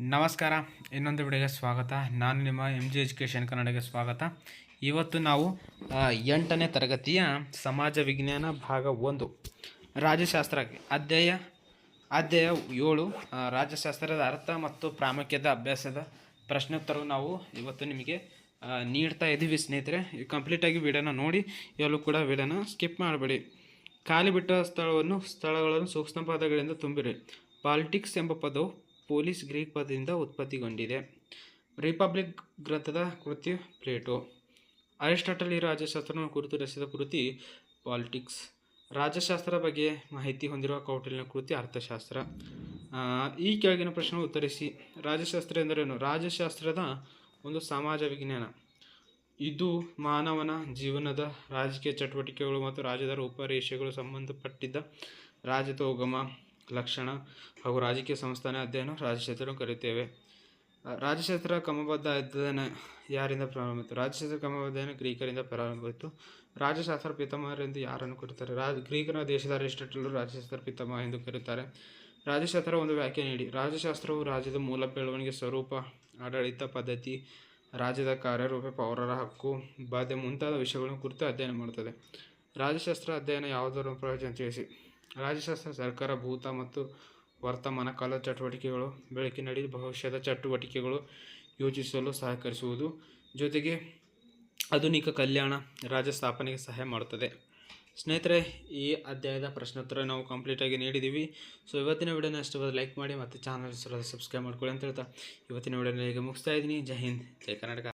ನಮಸ್ಕಾರ. ಇನ್ನೊಂದು ವಿಡಿಯೋಗೆ ಸ್ವಾಗತ. ನಾನು ನಿಮ್ಮ ಎಂ ಜಿ ಎಜುಕೇಷನ್ ಕನ್ನಡಗೆ ಸ್ವಾಗತ. ಇವತ್ತು ನಾವು ಎಂಟನೇ ತರಗತಿಯ ಸಮಾಜ ವಿಜ್ಞಾನ ಭಾಗ ಒಂದು. ರಾಜ್ಯಶಾಸ್ತ್ರ ಅಧ್ಯಾಯ ಅಧ್ಯಾಯ ಏಳು ರಾಜ್ಯಶಾಸ್ತ್ರದ ಅರ್ಥ ಮತ್ತು ಪ್ರಾಮುಖ್ಯದ ಅಭ್ಯಾಸದ ಪ್ರಶ್ನೋತ್ತರವು ನಾವು ಇವತ್ತು ನಿಮಗೆ ನೀಡ್ತಾ ಇದ್ದೀವಿ ಸ್ನೇಹಿತರೆ. ಕಂಪ್ಲೀಟಾಗಿ ವಿಡಿಯೋನ ನೋಡಿ ಎಲ್ಲೂ ಕೂಡ ವಿಡಿಯೋನ ಸ್ಕಿಪ್ ಮಾಡಬೇಡಿ. ಖಾಲಿ ಬಿಟ್ಟ ಸ್ಥಳವನ್ನು, ಸ್ಥಳಗಳನ್ನು ಸೂಕ್ಷ್ಮ ಪದಗಳಿಂದ ತುಂಬಿರಿ. ಪಾಲಿಟಿಕ್ಸ್ ಎಂಬ ಪದವು ಪೊಲೀಸ್ ಗ್ರೀಕ್ ಪದದಿಂದ ಉತ್ಪತ್ತಿಗೊಂಡಿದೆ. ರಿಪಬ್ಲಿಕ್ ಗ್ರಂಥದ ಕೃತಿ ಪ್ಲೇಟೋ. ಅರಿಸ್ಟಾಟಲ್ ಈ ರಾಜ್ಯಶಾಸ್ತ್ರವನ್ನು ಕುರಿತು ರಚಿಸಿದ ಕೃತಿ ಪಾಲಿಟಿಕ್ಸ್. ರಾಜ್ಯಶಾಸ್ತ್ರ ಬಗ್ಗೆ ಮಾಹಿತಿ ಹೊಂದಿರುವ ಕೌಟಿಲ್ಯನ ಕೃತಿ ಅರ್ಥಶಾಸ್ತ್ರ. ಈ ಕೆಳಗಿನ ಪ್ರಶ್ನೆ ಉತ್ತರಿಸಿ. ರಾಜ್ಯಶಾಸ್ತ್ರ ಎಂದರೇನು? ರಾಜ್ಯಶಾಸ್ತ್ರದ ಒಂದು ಸಮಾಜ ವಿಜ್ಞಾನ. ಇದು ಮಾನವನ ಜೀವನದ ರಾಜಕೀಯ ಚಟುವಟಿಕೆಗಳು ಮತ್ತು ರಾಜ್ಯದ ರೂಪರೇಷೆಗಳು ಸಂಬಂಧಪಟ್ಟಿದ್ದ ರಾಜ್ಯದ ಉಗಮ ಲಕ್ಷಣ ಹಾಗೂ ರಾಜಕೀಯ ಸಂಸ್ಥಾನ ಅಧ್ಯಯನ ರಾಜ್ಯಶಾಸ್ತ್ರ ಕರೆಯುತ್ತೇವೆ. ರಾಜಶಾಸ್ತ್ರ ಕ್ರಮಬದ್ಧ ಅಧ್ಯಯನ ಯಾರಿಂದ ಪ್ರಾರಂಭವಾಯಿತು ರಾಜ್ಯಶಾಸ್ತ್ರ ಕ್ರಮಬದ್ಧ ಅಧ್ಯಯನ ಗ್ರೀಕರಿಂದ ಪ್ರಾರಂಭವಾಯಿತು ರಾಜಶಾಸ್ತ್ರ ಪಿತಾಮಹರೆಂದು ಯಾರನ್ನು ಕರೀತಾರೆ ರಾಜ, ಗ್ರೀಕರ ದೇಶದ ಅರಿಸ್ಟಾಟಲ್ ರಾಜಶಾಸ್ತ್ರ ಪಿತಾಮಹ ಎಂದು ಕರೆಯುತ್ತಾರೆ. ರಾಜಶಾಸ್ತ್ರ ಒಂದು ವ್ಯಾಖ್ಯೆ ನೀಡಿ. ರಾಜಶಾಸ್ತ್ರವು ರಾಜ್ಯದ ಮೂಲ ಬೆಳವಣಿಗೆ ಸ್ವರೂಪ, ಆಡಳಿತ ಪದ್ಧತಿ, ರಾಜ್ಯದ ಕಾರ್ಯರೂಪ, ಪೌರರ ಹಕ್ಕು ಬಾಧ್ಯ ಮುಂತಾದ ವಿಷಯಗಳನ್ನು ಕುರಿತು ಅಧ್ಯಯನ ಮಾಡುತ್ತದೆ. ರಾಜ್ಯಶಾಸ್ತ್ರ ಅಧ್ಯಯನ ಯಾವುದರ ಪ್ರಯೋಜನ ತಿಳಿಸಿ? ರಾಜ್ಯಶಾಸ್ತ್ರ ಸರ್ಕಾರ, ಭೂತ ಮತ್ತು ವರ್ತಮಾನ ಕಾಲದ ಚಟುವಟಿಕೆಗಳು ಬೆಳಕಿನಡಿ ಭವಿಷ್ಯದ ಚಟುವಟಿಕೆಗಳು ಯೋಚಿಸಲು ಸಹಕರಿಸುವುದು. ಜೊತೆಗೆ ಆಧುನಿಕ ಕಲ್ಯಾಣ ರಾಜ್ಯ ಸ್ಥಾಪನೆಗೆ ಸಹಾಯ ಮಾಡುತ್ತದೆ. ಸ್ನೇಹಿತರೆ, ಈ ಅಧ್ಯಾಯದ ಪ್ರಶ್ನೋತ್ತರ ನಾವು ಕಂಪ್ಲೀಟಾಗಿ ನೀಡಿದ್ದೀವಿ. ಸೊ ಇವತ್ತಿನ ವಿಡಿಯೋನ ಇಷ್ಟವಾದ ಲೈಕ್ ಮಾಡಿ ಮತ್ತು ಚಾನಲ್ ಸಬ್ಸ್ಕ್ರೈಬ್ ಮಾಡ್ಕೊಳ್ಳಿ ಅಂತ ಹೇಳ್ತಾ ಇವತ್ತಿನ ವಿಡಿಯೋನ ಈಗ ಮುಗಿಸ್ತಾ ಇದ್ದೀನಿ. ಜೈ ಹಿಂದ್, ಜೈ ಕರ್ನಾಟಕ.